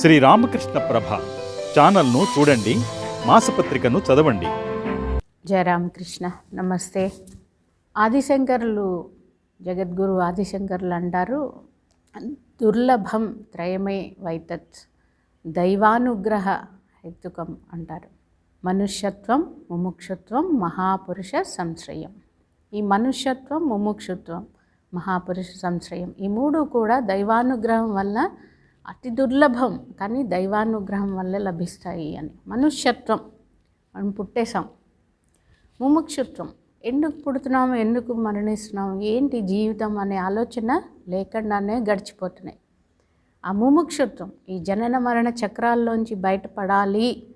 శ్రీ రామకృష్ణ ప్రభ ఛానల్ను చూడండి మాసపత్రికను చదవండి. జయరామకృష్ణ నమస్తే. ఆదిశంకరులు జగద్గురు ఆదిశంకరులు అంటారు దుర్లభం త్రయమే వైతత్ దైవానుగ్రహ హేతుకం అంటారు. మనుష్యత్వం ముముక్షుత్వం మహాపురుష సంశ్రయం. ఈ మనుష్యత్వం ముముక్షుత్వం మహాపురుష సంశ్రయం ఈ మూడు కూడా దైవానుగ్రహం వల్ల అతి దుర్లభం కానీ దైవానుగ్రహం వల్ల లభిస్తాయి అని. మనుష్యత్వం మనం పుట్టేశాం. ముముక్షుత్వం ఎందుకు పుడుతున్నాము ఎందుకు మరణిస్తున్నాము ఏంటి జీవితం అనే ఆలోచన లేకుండానే గడిచిపోతున్నాయి. ఆ ముముక్షుత్వం ఈ జనన మరణ చక్రాల్లోంచి బయటపడాలి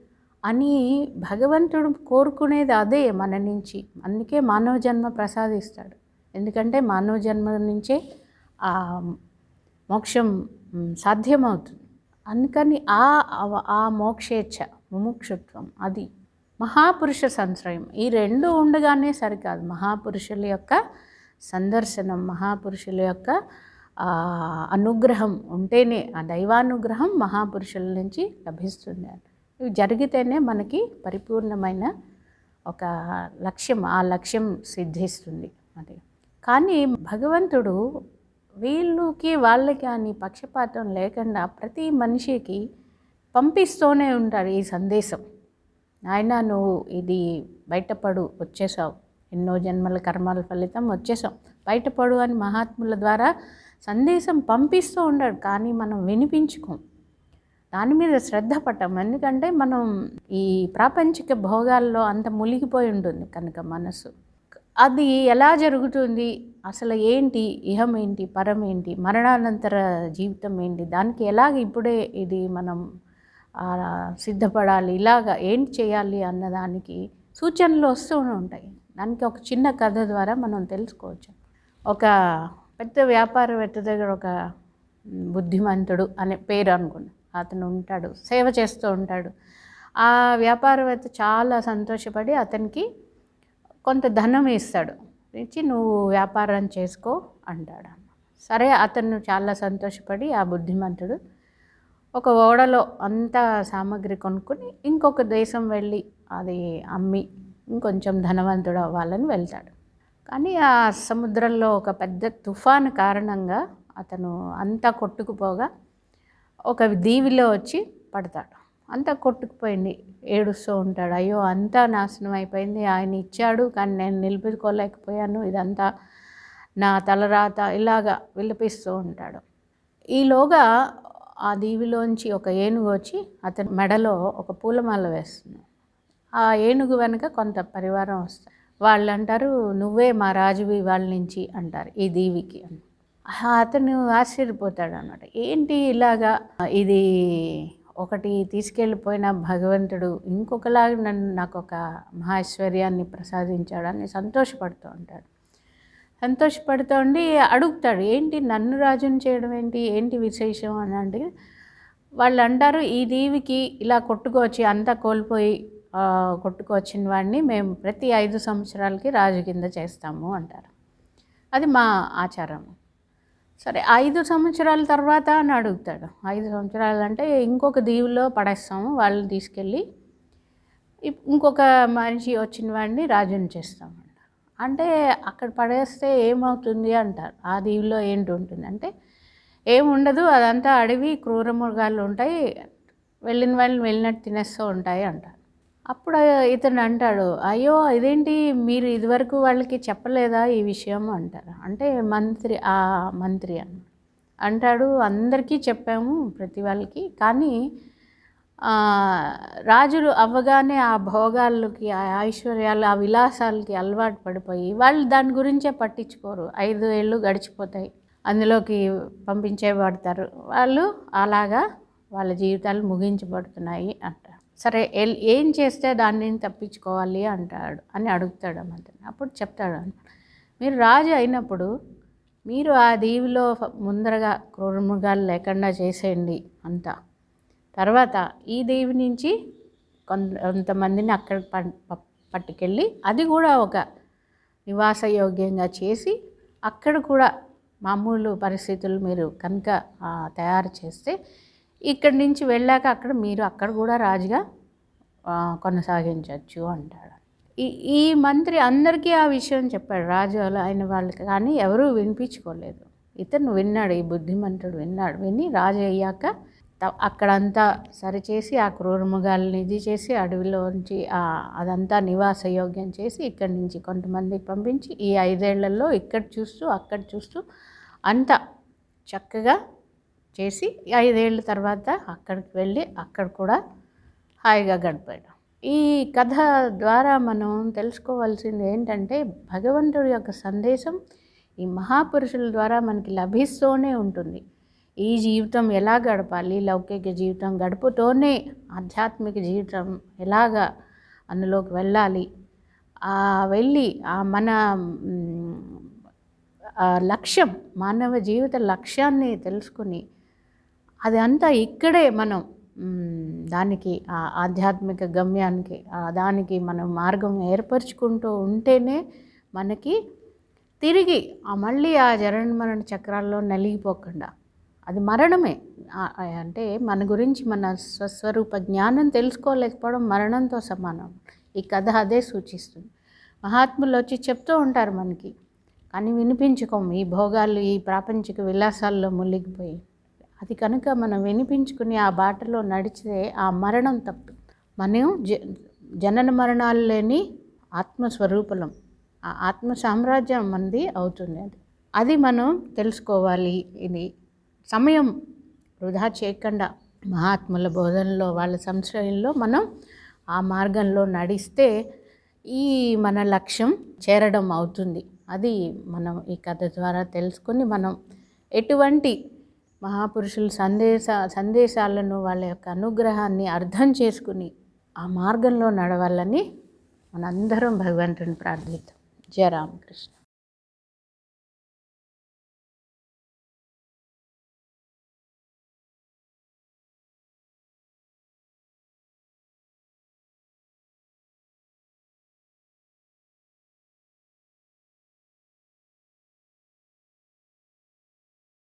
అని భగవంతుడు కోరుకునేది అదే మన నుంచి. అందుకే మానవ జన్మ ప్రసాదిస్తాడు. ఎందుకంటే మానవ జన్మ నుంచే ఆ మోక్షం సాధ్యమవుతుంది. అందుకని ఆ ఆ- మోక్షేచ్ఛ ముముక్షుత్వం అది మహాపురుష సంశ్రయం ఈ రెండు ఉండగానే సరికాదు. మహాపురుషుల యొక్క సందర్శనం మహాపురుషుల యొక్క అనుగ్రహం ఉంటేనే ఆ దైవానుగ్రహం మహాపురుషుల నుంచి లభిస్తుంది ఇవి జరిగితేనే మనకి పరిపూర్ణమైన ఒక లక్ష్యం ఆ లక్ష్యం సిద్ధిస్తుంది. అది కానీ భగవంతుడు వీళ్ళకి వాళ్ళకి అని పక్షపాతం లేకుండా ప్రతి మనిషికి పంపిస్తూనే ఉంటాడు ఈ సందేశం. ఆయన నువ్వు ఇది బయటపడు వచ్చేసావు. ఎన్నో జన్మల కర్మాల ఫలితం వచ్చేసాం. బయటపడు అని మహాత్ముల ద్వారా సందేశం పంపిస్తూ ఉంటాడు. కానీ మనం వినిపించుకోం. దాని మీద శ్రద్ధ పట్టం. ఎందుకంటే మనం ఈ ప్రాపంచిక భోగాల్లో అంత మునిగిపోయి ఉంటుంది కనుక మనసు. అది ఎలా జరుగుతుంది? అసలు ఏంటి? ఇహం ఏంటి? పరం ఏంటి? మరణానంతర జీవితం ఏంటి? దానికి ఎలాగ ఇప్పుడే ఇది మనం సిద్ధపడాలి? ఇలాగ ఏంటి చేయాలి అన్నదానికి సూచనలు వస్తూనే ఉంటాయి. దానికి ఒక చిన్న కథ ద్వారా మనం తెలుసుకోవచ్చు. ఒక పెద్ద వ్యాపారవేత్త దగ్గర ఒక బుద్ధిమంతుడు అనే పేరు అనుకున్నా. అతను ఉంటాడు సేవ చేస్తూ ఉంటాడు. ఆ వ్యాపారవేత్త చాలా సంతోషపడి అతనికి కొంత ధనం ఇస్తాడు. ఇచ్చి నువ్వు వ్యాపారం చేసుకో అంటాడు సరే అతను చాలా సంతోషపడి ఆ బుద్ధిమంతుడు ఒక ఓడలో అంతా సామాగ్రి కొనుక్కొని ఇంకొక దేశం వెళ్ళి అది అమ్మి ఇంకొంచెం ధనవంతుడు అవ్వాలని వెళ్తాడు. కానీ ఆ సముద్రంలో ఒక పెద్ద తుఫాను కారణంగా అతను అంతా కొట్టుకుపోగా ఒక దీవిలో వచ్చి పడతాడు. అంతా కొట్టుకుపోయింది. ఏడుస్తూ ఉంటాడు. అయ్యో అంతా నాశనం అయిపోయింది. ఆయన ఇచ్చాడు కానీ నేను నిలుపుకోలేకపోయాను ఇదంతా నా తలరాత ఇలాగా విలపిస్తూ ఉంటాడు. ఈలోగా ఆ దీవిలోంచి ఒక ఏనుగు వచ్చి అతని మెడలో ఒక పూలమాల వేస్తుంది. ఆ ఏనుగు వెనక కొంత పరివారం వస్తుంది. వాళ్ళు అంటారు నువ్వే మా రాజువి వాళ్ళ నుంచి అంటారు ఈ దీవికి. అతను ఆశ్చర్యపోతాడు అన్నమాట ఏంటి ఇలాగా? ఇది ఒకటి తీసుకెళ్ళిపోయిన భగవంతుడు ఇంకొకలాగా నన్ను నాకు ఒక మహేశ్వర్యాన్ని ప్రసాదించాడని సంతోషపడుతూ ఉంటాడు. సంతోషపడుతూ ఉండి అడుగుతాడు ఏంటి నన్ను రాజుని చేయడం ఏంటి? ఏంటి విశేషం? అని అంటే వాళ్ళు అంటారు ఈ దీవికి ఇలా కొట్టుకొచ్చి అంతా కోల్పోయి కొట్టుకొచ్చిన వాడిని మేము ప్రతి ఐదు సంవత్సరాలకి రాజు కింద చేస్తాము అంటారు. అది మా ఆచారం. సరే ఐదు సంవత్సరాల తర్వాత అని అడుగుతాడు. ఐదు సంవత్సరాలు అంటే ఇంకొక దీవుల్లో పడేస్తాము వాళ్ళని తీసుకెళ్ళి ఇప్- ఇంకొక మనిషి వచ్చిన వాడిని రాజుని చేస్తామంట. అంటే అక్కడ పడేస్తే ఏమవుతుంది అంటారు. ఆ దీవిలో ఏంటి ఉంటుంది అంటే ఏముండదు అదంతా అడవి క్రూర మృగాలు ఉంటాయి వెళ్ళిన వాళ్ళని వెళ్ళినట్టు తినేస్తూ ఉంటాయి అంటారు. అప్పుడు ఇతను అంటాడు అయ్యో ఇదేంటి మీరు ఇదివరకు వాళ్ళకి చెప్పలేదా ఈ విషయం? అంటారు. అంటే మంత్రి ఆ మంత్రి అన్న అంటాడు అందరికీ చెప్పాము ప్రతి వాళ్ళకి కానీ రాజులు అవ్వగానే ఆ భోగాలకి ఆ ఐశ్వర్యాలు ఆ విలాసాలకి అలవాటు పడిపోయి వాళ్ళు దాని గురించే పట్టించుకోరు. ఐదు ఏళ్ళు గడిచిపోతాయి. అందులోకి పంపించే పడతారు. వాళ్ళు అలాగా వాళ్ళ జీవితాలు ముగించబడుతున్నాయి అంట సరే ఎల్- ఏం చేస్తే దాన్ని తప్పించుకోవాలి అంటాడు అని అడుగుతాడు మంత్రి అప్పుడు చెప్తాడు అన్నమాట మీరు రాజు అయినప్పుడు మీరు ఆ దీవిలో ముందరగా క్రూరమృగాలు లేకుండా చేసేయండి అంతా. తర్వాత ఈ దేవి నుంచి కొంత కొంతమందిని అక్కడ ప- ప- పట్టుకెళ్ళి అది కూడా ఒక నివాసయోగ్యంగా చేసి అక్కడ కూడా మామూలు పరిస్థితులు మీరు కనుక తయారు చేస్తే ఇక్కడి నుంచి వెళ్ళాక అక్కడ మీరు అక్కడ కూడా రాజుగా కొనసాగించవచ్చు అంటాడు. ఈ ఈ మంత్రి అందరికీ ఆ విషయం చెప్పాడు రాజు అలా అయిన వాళ్ళకి కానీ ఎవరూ వినిపించుకోలేదు. ఇతను విన్నాడు ఈ బుద్ధిమంతుడు విన్నాడు విని రాజు అయ్యాక అక్కడంతా సరిచేసి ఆ క్రూరముగాల్ని ఇది చేసి అడవిలోంచి అదంతా నివాస యోగ్యం చేసి ఇక్కడి నుంచి కొంతమంది పంపించి ఈ ఐదేళ్ళలో ఇక్కడ చూస్తూ అక్కడ చూస్తూ అంతా చక్కగా చేసి ఐదేళ్ళ తర్వాత అక్కడికి వెళ్ళి అక్కడ కూడా హాయిగా గడిపాడు. ఈ కథ ద్వారా మనం తెలుసుకోవాల్సింది ఏంటంటే భగవంతుడి యొక్క సందేశం ఈ మహాపురుషుల ద్వారా మనకి లభిస్తూనే ఉంటుంది. ఈ జీవితం ఎలా గడపాలి? లౌకిక జీవితం గడుపుతూనే ఆధ్యాత్మిక జీవితం ఎలాగా అందులోకి వెళ్ళాలి? వెళ్ళి మన ఆ లక్ష్యం మానవ జీవిత లక్ష్యాన్ని తెలుసుకుని అది అంతా ఇక్కడే మనం దానికి ఆ ఆధ్యాత్మిక గమ్యానికి దానికి మనం మార్గం ఏర్పరచుకుంటూ ఉంటేనే మనకి తిరిగి ఆ మళ్ళీ ఆ జరణ మరణ చక్రాల్లో నలిగిపోకుండా అది మరణమే. అంటే మన గురించి మన స్వస్వరూప జ్ఞానం తెలుసుకోలేకపోవడం మరణంతో సమానం. ఈ కథ అదే సూచిస్తుంది. మహాత్ములు వచ్చి చెప్తూ ఉంటారు మనకి కానీ వినిపించుకోము ఈ భోగాలు ఈ ప్రాపంచిక విలాసాల్లో మునిగిపోయి అది కనుక మనం వినిపించుకుని ఆ బాటలో నడిచితే ఆ మరణం తప్పు. మనం జ జనన మరణాలు లేని ఆత్మస్వరూపలం. ఆ ఆత్మ సామ్రాజ్యం మనది అవుతుంది అది. అది మనం తెలుసుకోవాలి. ఇది సమయం వృధా చేయకుండా మహాత్ముల బోధనలో వాళ్ళ సంశ్రయంలో మనం ఆ మార్గంలో నడిస్తే ఈ మన లక్ష్యం చేరడం అవుతుంది. అది మనం ఈ కథ ద్వారా తెలుసుకొని మనం ఎటువంటి మహాపురుషుల సందేశ సందేశాలను వాళ్ళ యొక్క అనుగ్రహాన్ని అర్థం చేసుకుని ఆ మార్గంలో నడవాలని మనందరం భగవంతుని ప్రార్థిద్దాం. జయ రామకృష్ణ.